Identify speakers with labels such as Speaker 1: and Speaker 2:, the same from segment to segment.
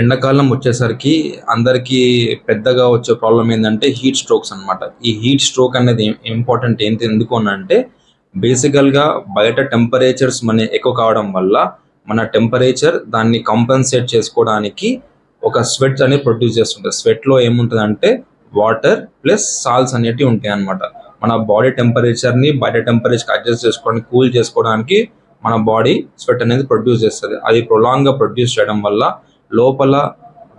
Speaker 1: ఎండాకాలం వచ్చేసరికి అందరికీ పెద్దగా వచ్చే ప్రాబ్లం ఏంటంటే హీట్ స్ట్రోక్స్ అన్నమాట. ఈ హీట్ స్ట్రోక్ అనేది ఇంపార్టెంట్ ఏంటి? ఎందుకు అని అంటే బేసికల్గా బయట టెంపరేచర్స్ మన ఎక్కువ కావడం వల్ల మన టెంపరేచర్ దాన్ని కంపెన్సేట్ చేసుకోవడానికి ఒక స్వెట్ అనేది ప్రొడ్యూస్ చేస్తుంటుంది. స్వెట్లో ఏముంటుంది అంటే వాటర్ ప్లస్ సాల్స్ అనేటివి ఉంటాయి అన్నమాట. మన బాడీ టెంపరేచర్ని బయట టెంపరేచర్ అడ్జస్ట్ చేసుకోవడానికి కూల్ చేసుకోవడానికి మన బాడీ స్వెట్ అనేది ప్రొడ్యూస్ చేస్తుంది. అది ప్రొలాంగ్గా ప్రొడ్యూస్ చేయడం వల్ల లోపల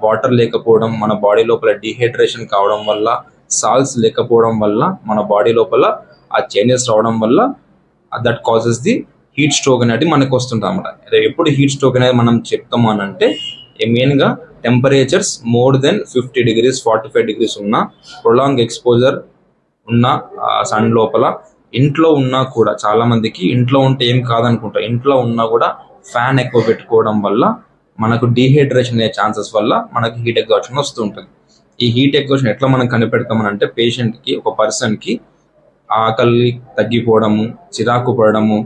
Speaker 1: వాటర్ లేకపోవడం మన బాడీ లోపల డిహైడ్రేషన్ కావడం వల్ల సాల్స్ లేకపోవడం వల్ల మన బాడీ లోపల ఆ చేంజెస్ రావడం వల్ల that causes the heat stroke అనేది మనకు వస్తుంది అనమాట ఎప్పుడు హీట్ స్ట్రోక్ అనేది మనం చెప్తాము అని అంటే మెయిన్గా temperatures more than fifty degrees forty five degrees ఉన్న ప్రొలాంగ్ ఎక్స్పోజర్ ఉన్న సన్ లోపల ఇంట్లో ఉన్నా కూడా చాలా మందికి ఇంట్లో ఉంటే ఏం కాదనుకుంటా ఇంట్లో ఉన్నా కూడా ఫ్యాన్ ఎక్కువ పెట్టుకోవడం వల్ల మనకు డీహైడ్రేషన్ అయ్యే ఛాన్సెస్ వల్ల మనకి హీట్ ఎగ్జాషన్ వస్తూ ఉంటుంది. ఈ హీట్ ఎగ్జాషన్ ఎట్లా మనం కనిపెడతామని అంటే పేషెంట్కి ఒక పర్సన్కి ఆకలి తగ్గిపోవడము చిరాకు పడడము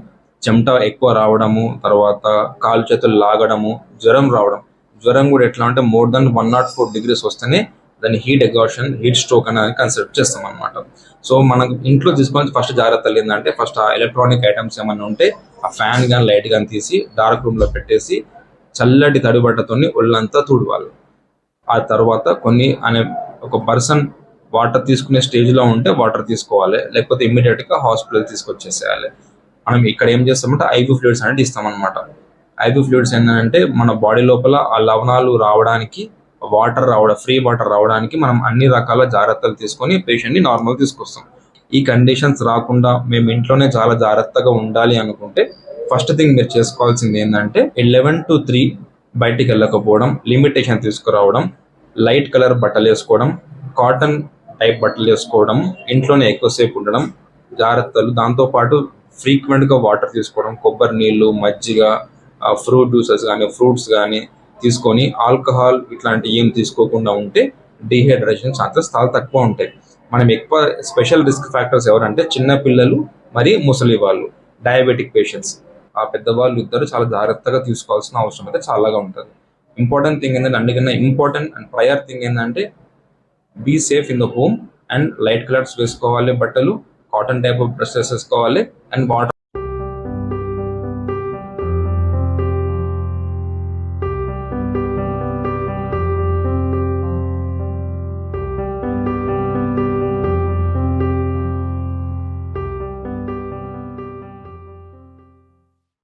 Speaker 1: చెమట ఎక్కువ రావడము తర్వాత కాలు చేతులు లాగడము జ్వరం రావడం. జ్వరం కూడా ఎట్లా అంటే more than one not four degrees వస్తేనే దాన్ని హీట్ ఎగ్జాషన్ హీట్ స్ట్రోక్ అనేది కన్సిడర్ చేస్తాం అనమాట సో మనకు ఇంట్లో తీసుకొని ఫస్ట్ జాగ్రత్తలు ఏంటంటే ఫస్ట్ ఆ ఎలక్ట్రానిక్ ఐటమ్స్ ఏమైనా ఉంటే ఆ ఫ్యాన్ కానీ లైట్ కానీ తీసి డార్క్ రూమ్లో పెట్టేసి చల్లటి తడిబట్టతోని ఒళ్ళంతా తుడవాలి. ఆ తర్వాత కొన్ని అనే ఒక పర్సన్ వాటర్ తీసుకునే స్టేజ్లో ఉంటే వాటర్ తీసుకోవాలి. లేకపోతే ఇమ్మీడియట్గా హాస్పిటల్ తీసుకొచ్చేసేయాలి. మనం ఇక్కడ ఏం చేస్తామంటే ఐవి ఫ్లూయిడ్స్ అనేది ఇస్తామన్నమాట. ఐవి ఫ్లూయిడ్స్ ఏంటంటే మన బాడీ లోపల ఆ లవణాలు రావడానికి వాటర్ రావడం ఫ్రీ వాటర్ రావడానికి మనం అన్ని రకాల జాగ్రత్తలు తీసుకొని పేషెంట్ని నార్మల్ తీసుకొస్తాం. ఈ కండిషన్స్ రాకుండా మేము ఇంట్లోనే చాలా జాగ్రత్తగా ఉండాలి అనుకుంటే ఫస్ట్ థింగ్ మీరు చేసుకోవాల్సింది ఏంటంటే లెవెన్ టు త్రీ బయటికి వెళ్ళకపోవడం లిమిటేషన్ తీసుకురావడం లైట్ కలర్ బట్టలు వేసుకోవడం కాటన్ టైప్ బట్టలు వేసుకోవడం ఇంట్లోనే ఎక్కువసేపు ఉండడం జాగ్రత్తలు. దాంతోపాటు ఫ్రీక్వెంట్గా వాటర్ తీసుకోవడం కొబ్బరి నీళ్ళు మజ్జిగ ఫ్రూట్ జ్యూసెస్ కానీ ఫ్రూట్స్ కానీ తీసుకొని ఆల్కహాల్ ఇట్లాంటి ఏం తీసుకోకుండా ఉంటే డీహైడ్రేషన్ ఛాన్సెస్ చాలా తక్కువ ఉంటాయి. మనం ఎక్కువ స్పెషల్ రిస్క్ ఫ్యాక్టర్స్ ఎవరంటే చిన్న పిల్లలు మరియు ముసలి వాళ్ళు డయాబెటిక్ పేషెంట్స్ ఆ పెద్దవాళ్ళు ఇద్దరు చాలా జాగ్రత్తగా తీసుకోవాల్సిన అవసరం అయితే చాలాగా ఉంటుంది. ఇంపార్టెంట్ థింగ్ ఏంటంటే అన్నికన్నా ఇంపార్టెంట్ అండ్ ప్రయర్ థింగ్ ఏంటంటే be safe in the home and light colours వేసుకోవాలి బట్టలు కాటన్ టైప్ ఆఫ్ డ్రెస్సెస్ వేసుకోవాలి అండ్ వాటర్